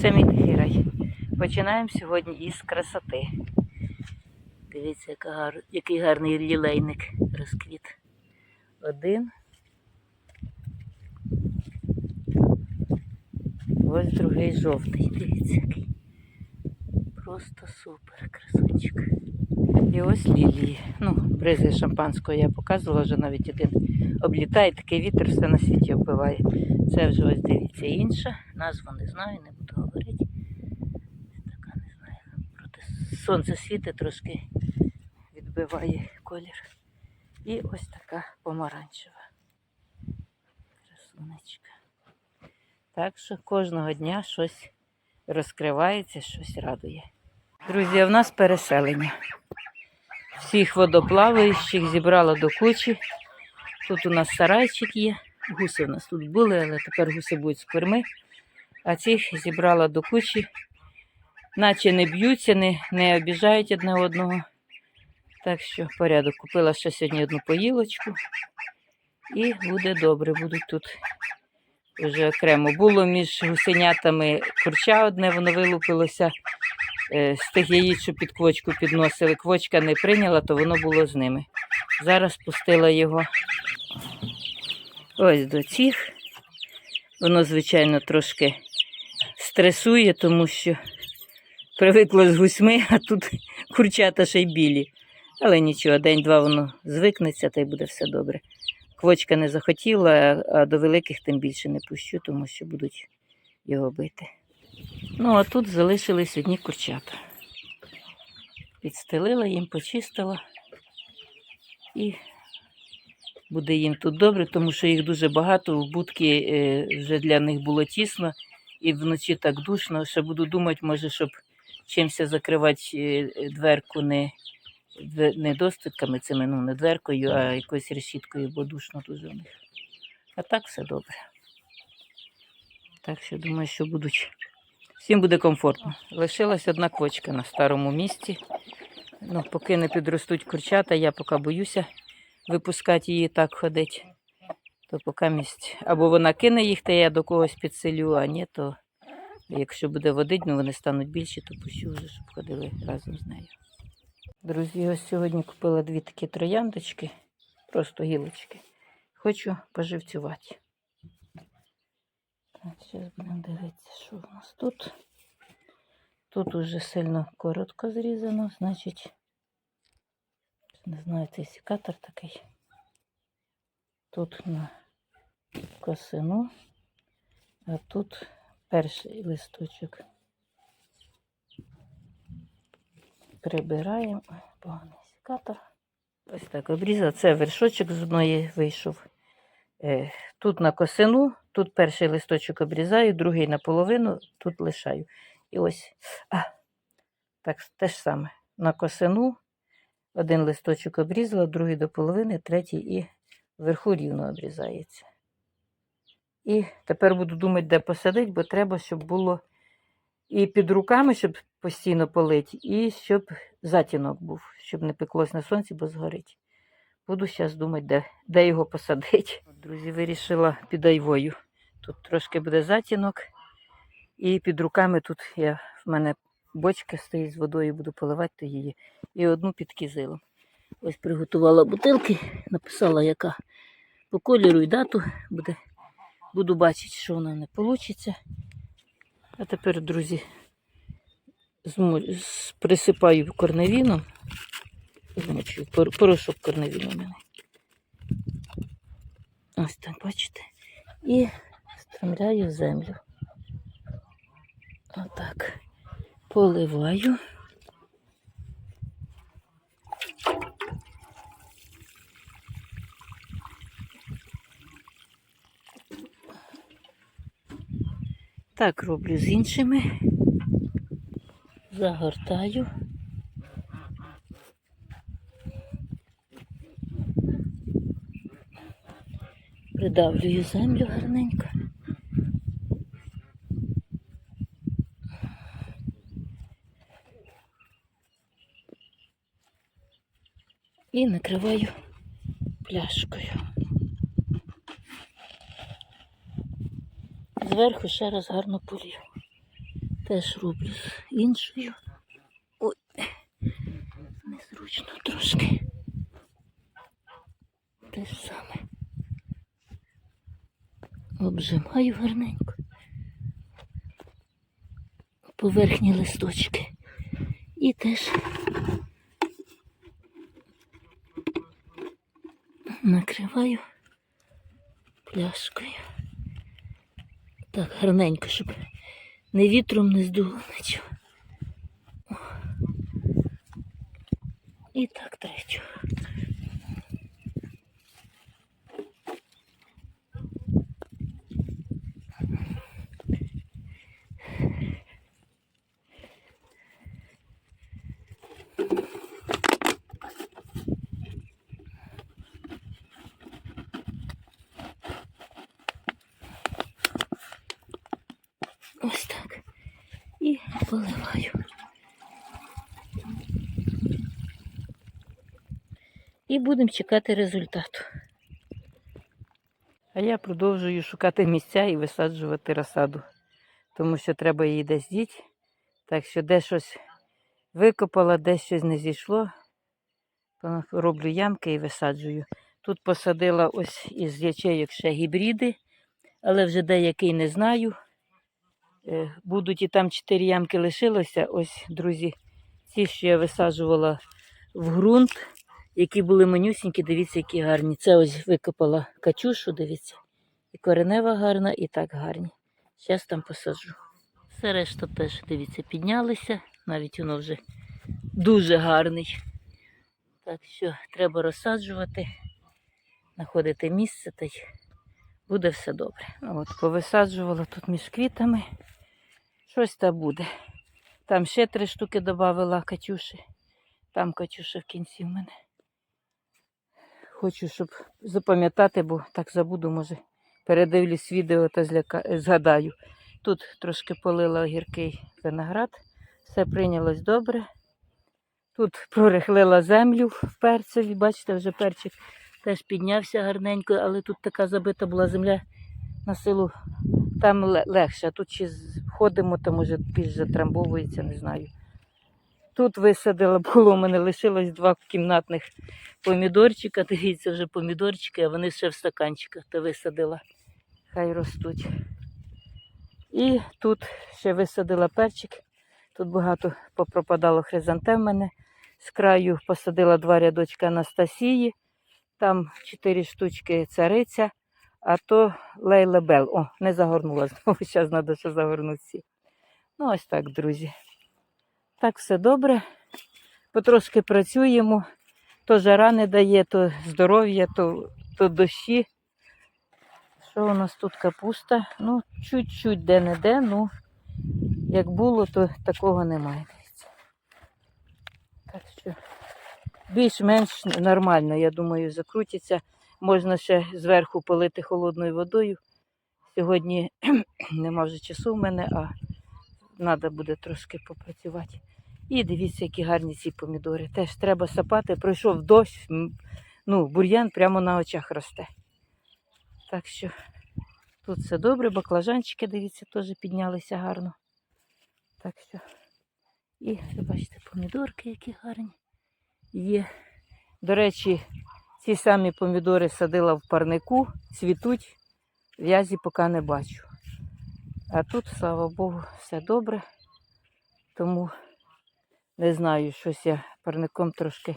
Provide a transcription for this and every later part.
Це мій тихий. Починаємо сьогодні із красоти. Дивіться, який гарний лілейник розквіт. Один. Ось другий жовтий. Дивіться, який. Просто супер, красунчик. І ось лілії. Ну, бризи шампанського я показувала, вже навіть один облітає, такий вітер все на світі вбиває. Це вже ось дивіться інша. Назву не знаю, не буду говорити. Така не знаю. Проти сонце світить трошки відбиває колір. І ось така помаранчева. Красунечка. Так що кожного дня щось розкривається, щось радує. Друзі, в нас переселення. Всіх водоплаваючих зібрала до кучі. Тут у нас сарайчик є. Гуси у нас тут були, але тепер гуси будуть з корми. А цих зібрала до кучі, наче не б'ються, не, не обіжають одне одного. Так що порядок. Купила ще сьогодні одну поїлочку. І буде добре, будуть тут вже окремо. Було між гусенятами курча одне, воно вилупилося е, з тих яїць, що під квочку підносили. Квочка не прийняла, то воно було з ними. Зараз пустила його ось до цих. Воно, звичайно, трошки стресує, тому що привикло з гусьми, а тут курчата ще й білі. Але нічого, день-два воно звикнеться та й буде все добре. Квочка не захотіла, а до великих тим більше не пущу, тому що будуть його бити. Ну, а тут залишились одні курчата. Підстелила їм, почистила. І буде їм тут добре, тому що їх дуже багато. В будки е, вже для них було тісно і вночі так душно, що буду думати, може, щоб чимся закривати е, дверку не, не достатками цими, ну не дверкою, а якоюсь решіткою, бо душно дуже в них. А так все добре. Так що думаю, що будуть. Всім буде комфортно. Лишилась одна квочка на старому місці. Ну, поки не підростуть курчата, я поки боюся випускати її так ходить. То поки місць. Або вона кине їх, та я до когось підселю, а ні, то якщо буде водить, ну вони стануть більші, то пущу вже, щоб ходили разом з нею. Друзі, ось сьогодні купила дві такі трояндочки, просто гілочки. Хочу поживцювати. Так, зараз будемо дивитися, що в нас тут. Тут уже сильно коротко зрізано, значить, не знаю, цей секатор такий. Тут на косину, а тут перший листочок. Прибираємо. Поганий секатор. Ось так обрізав. Це вершочок з одної вийшов. Е, Тут на косину, тут перший листочок обрізаю, другий наполовину, тут лишаю. І ось, а, так те ж саме. На косину один листочок обрізала, другий до половини, третій і вверху рівно обрізається. І тепер буду думати, де посадити, бо треба, щоб було і під руками, щоб постійно полити, і щоб затінок був, щоб не пеклось на сонці, бо згорить. Буду зараз думати, де, де його посадити. Друзі, вирішила під айвою. Тут трошки буде затінок. І під руками тут я, в мене бочка стоїть з водою, буду поливати її. І одну під кизилом. Ось приготувала бутилки, написала, яка по кольору і дату буде. Буду бачити, що вона не вийде. А тепер, друзі, присипаю корневіном. Змочую, порошок корневіну у мене. Ось так, бачите. І стромляю землю. Отак. Поливаю. Так роблю з іншими. Загортаю. Придавлюю землю гарненько. І накриваю пляшкою. Зверху ще раз гарно полью. Теж роблю з іншою. Ой, незручно трошки. Те ж саме. Обжимаю гарненько. Поверхні листочки. І теж накриваю пляшкою. Так, гарненько, щоб не вітром не здуло нічого. І так третю. Ось так. Поливаю. І будемо чекати результату. А я продовжую шукати місця і висаджувати розсаду, тому що треба її десь діти. Так що де щось викопала, де щось не зійшло, роблю ямки і висаджую. Тут посадила ось із ячейок ще гібриди, але вже деякий не знаю. Е, Будуть і там чотири ямки лишилося. Ось, друзі, ці, що я висаджувала в ґрунт, які були манюсінькі, дивіться, які гарні. Це ось викопала качушу, дивіться. І коренева гарна, і так гарні. Зараз там посаджу. Все решта теж, дивіться, піднялися. Навіть воно вже дуже гарний. Так що треба розсаджувати, знаходити місце та й буде все добре. От, повисаджувала тут між квітами. Щось та буде. Там ще три штуки додавала Катюші. Там Катюша в кінці в мене. Хочу, щоб запам'ятати, бо так забуду, може, передивлюсь відео та зляка... згадаю. Тут трошки полила огіркий виноград. Все прийнялось добре. Тут прорихлила землю в перцеві. Бачите, вже перчик теж піднявся гарненько, але тут така забита була земля на силу. Там легше, а тут чи ходимо, то може більш затрамбовується, не знаю. Тут висадила, було у мене лишилось два кімнатних помідорчика. Дивіться, вже помідорчики, а вони ще в стаканчиках то висадила. Хай ростуть. І тут ще висадила перчик. Тут багато попропадало хризантем мене. З краю посадила два рядочка Анастасії. Там чотири штучки цариця, а то Лейла Бел. О, не загорнула знову. Зараз треба ще загорнути. Ну, ось так, друзі. Так, все добре. Потрошки працюємо. То жара не дає, то здоров'я, то, то дощі. Що у нас тут капуста? Ну, чуть-чуть де-не-де, ну, як було, то такого немає. Так що більш-менш нормально, я думаю, закрутиться. Можна ще зверху полити холодною водою. Сьогодні нема вже часу в мене, а треба буде трошки попрацювати. І дивіться, які гарні ці помідори. Теж треба сапати. Пройшов дощ, ну, бур'ян прямо на очах росте. Так що тут все добре, баклажанчики, дивіться, теж піднялися гарно. Так що. І бачите, помідорки, які гарні є. До речі, ці самі помідори садила в парнику, цвітуть, в'язі поки не бачу. А тут, слава Богу, все добре. Тому не знаю, щось я парником трошки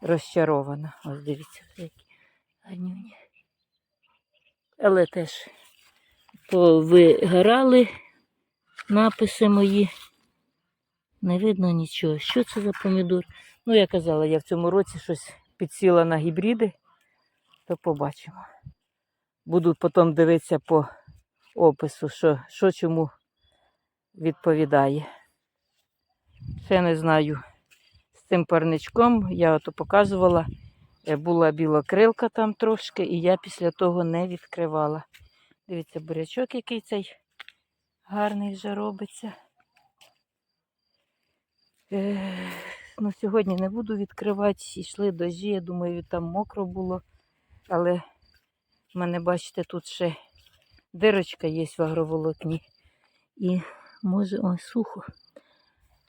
розчарована. Ось дивіться, які гарнюні. Але теж повигорали написи мої. Не видно нічого. Що це за помідор? Ну, я казала, я в цьому році щось підсіла на гібриди, то побачимо. Буду потім дивитися по опису, що, що чому відповідає. Ще не знаю. З цим парничком я ото показувала, е, була білокрилка там трошки, і я після того не відкривала. Дивіться, бурячок який цей гарний вже робиться. Ну, сьогодні не буду відкривати, йшли дожі, я думаю, там мокро було. Але в мене, бачите, тут ще дирочка є в агроволокні. І може, ой, сухо.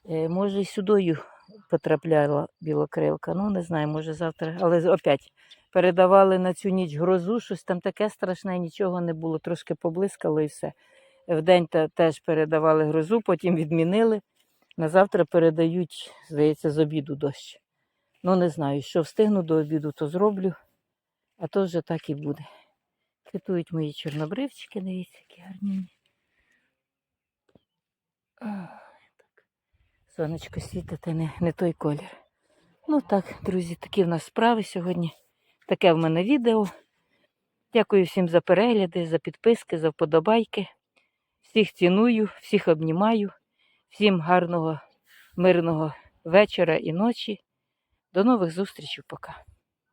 Е, може, і сюдою потрапляла білокрилка. Ну, не знаю, може завтра. Але опять передавали на цю ніч грозу, щось там таке страшне, нічого не було, трошки поблискало і все. Вдень теж передавали грозу, потім відмінили. На завтра передають, здається, з обіду дощ. Ну, не знаю, що встигну до обіду, то зроблю, а то вже так і буде. Квітують мої чорнобривчики, дивіться, які гарні. Сонечко світить, не, не той колір. Ну так, друзі, такі в нас справи сьогодні. Таке в мене відео. Дякую всім за перегляди, за підписки, за вподобайки. Всіх ціную, всіх обнімаю. Всім гарного, мирного вечора і ночі. До нових зустрічей. Пока.